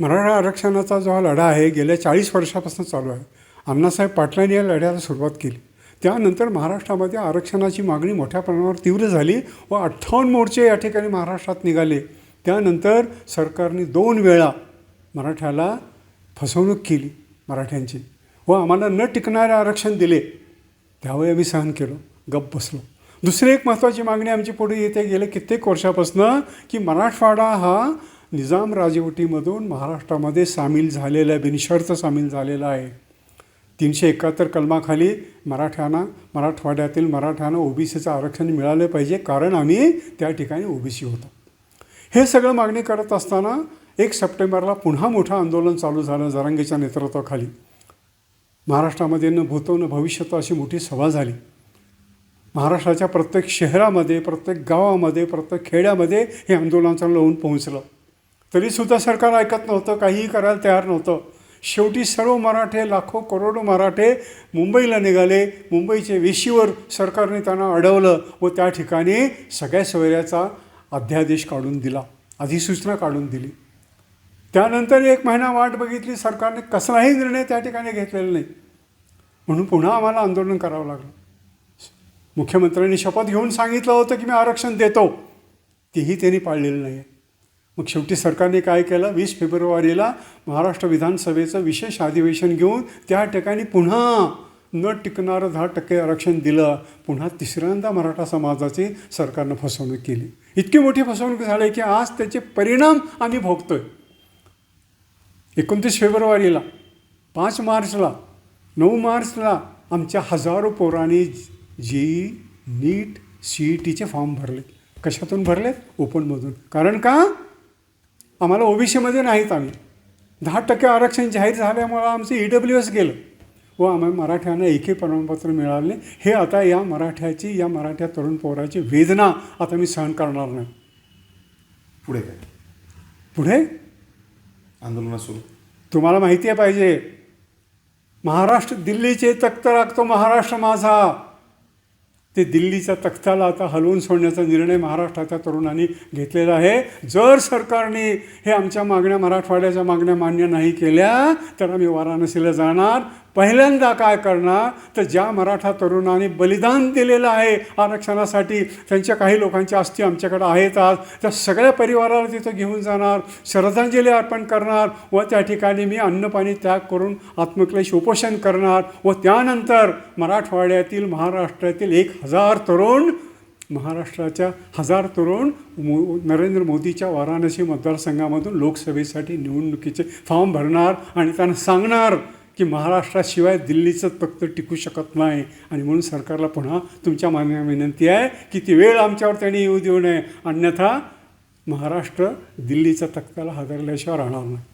मराठा आरक्षणाचा जो हा लढा आहे गेल्या चाळीस वर्षापासून चालू आहे. अण्णासाहेब पाटलांनी या लढ्याला सुरुवात केली. त्यानंतर महाराष्ट्रामध्ये आरक्षणाची मागणी मोठ्या प्रमाणावर तीव्र झाली व अठ्ठावन्न मोर्चे या ठिकाणी महाराष्ट्रात निघाले. त्यानंतर सरकारने दोन वेळा मराठ्याला फसवणूक केली मराठ्यांची. व आम्हाला न टिकणारे आरक्षण दिले. त्यावेळी आम्ही सहन केलो गप्प बसलो. दुसरी एक महत्त्वाची मागणी आमची पुढे येते गेले कित्येक वर्षापासून की मराठवाडा हा निजाम राजवटीमधून महाराष्ट्रामध्ये सामील झालेला आहे बिनशर्त सामील झालेला आहे. तीनशे एकाहत्तर कलमाखाली मराठ्यांना मराठवाड्यातील मराठ्यांना ओबीसीचं आरक्षण मिळालं पाहिजे कारण आम्ही त्या ठिकाणी ओबीसी होतो. हे सगळं मागणी करत असताना एक सप्टेंबरला पुन्हा मोठं आंदोलन चालू झालं जरांगीच्या नेतृत्वाखाली. महाराष्ट्रामध्ये न भूतो न भविष्यत अशी मोठी सभा झाली. महाराष्ट्राच्या प्रत्येक शहरामध्ये प्रत्येक गावामध्ये प्रत्येक खेड्यामध्ये हे आंदोलन लावून पोहोचलं. तरीसुद्धा सरकार ऐकत नव्हतं काहीही करायला तयार नव्हतं. शेवटी सर्व मराठे लाखो करोडो मराठे मुंबईला निघाले. मुंबईचे वेशीवर सरकारने त्यांना अडवलं व त्या ठिकाणी सगळ्या सोयऱ्याचा अध्यादेश काढून दिला अधिसूचना काढून दिली. त्यानंतर एक महिना वाट बघितली सरकारने कसलाही निर्णय त्या ठिकाणी घेतलेला नाही. म्हणून पुन्हा आम्हाला आंदोलन करावं लागलं. मुख्यमंत्र्यांनी शपथ घेऊन सांगितलं होतं की मी आरक्षण देतो. तेही त्यांनी पाळलेलं नाही आहे मग शेवटी सरकारने काय केलं? वीस फेब्रुवारीला महाराष्ट्र विधानसभेचं विशेष अधिवेशन घेऊन त्या ठिकाणी पुन्हा न टिकणारं दहा टक्के आरक्षण दिलं. पुन्हा तिसऱ्यांदा मराठा समाजाची सरकारनं फसवणूक केली. इतकी मोठी फसवणूक झाली की आज त्याचे परिणाम आम्ही भोगतोय. एकोणतीस फेब्रुवारीला पाच मार्चला नऊ मार्चला आमच्या हजारो पोरांनी जी नीट सी ई टीचे फॉर्म भरले. कशातून भरले ओपनमधून. कारण का? आम्हाला ओबीसीमध्ये नाहीत आम्ही. दहा टक्के आरक्षण जाहीर झाल्यामुळं आमचं ई डब्ल्यू एस गेलं. व आम्हाला मराठ्यांना एकही प्रमाणपत्र मिळालं नाही. हे आता या मराठ्याची या मराठ्या तरुण पोराची वेदना आता मी सहन करणार नाही. पुढे काय? पुढे? आंदोलन सुरू. तुम्हाला माहिती आहे पाहिजे. महाराष्ट्र दिल्लीचे तख्त राखतो महाराष्ट्र माझा. ते दिल्लीच्या तख्ताला आता हलवून सोडण्याचा निर्णय महाराष्ट्राच्या तरुणांनी घेतलेला आहे. जर सरकारने हे आमच्या मागण्या मराठवाड्याच्या मागण्या मान्य नाही केल्या तर आम्ही वाराणसीला जाणार. पहिल्यांदा काय करणार? तर ज्या मराठा तरुणांनी बलिदान दिलेलं आहे आरक्षणासाठी त्यांच्या काही लोकांच्या अस्थी आमच्याकडे आहेत आज. त्या सगळ्या परिवाराला तिथं घेऊन जाणार श्रद्धांजली अर्पण करणार व त्या ठिकाणी मी अन्नपाणी त्याग करून आत्मक्लेश उपोषण करणार व त्यानंतर मराठवाड्यातील महाराष्ट्रातील एक हजार तरुण महाराष्ट्राच्या हजार तरुण मो नरेंद्र मोदीच्या वाराणसी मतदारसंघामधून लोकसभेसाठी निवडणुकीचे फॉर्म भरणार आणि त्यांना सांगणार की महाराष्ट्राशिवाय दिल्लीचं फक्त टिकू शकत नाही. आणि म्हणून सरकारला पुन्हा तुमच्या मान्य विनंती आहे की ती वेळ आमच्यावर त्यांनी येऊ देऊ नये. अन्यथा महाराष्ट्र दिल्लीच्या तख्ताला हादरल्याशिवाय राहणार नाही.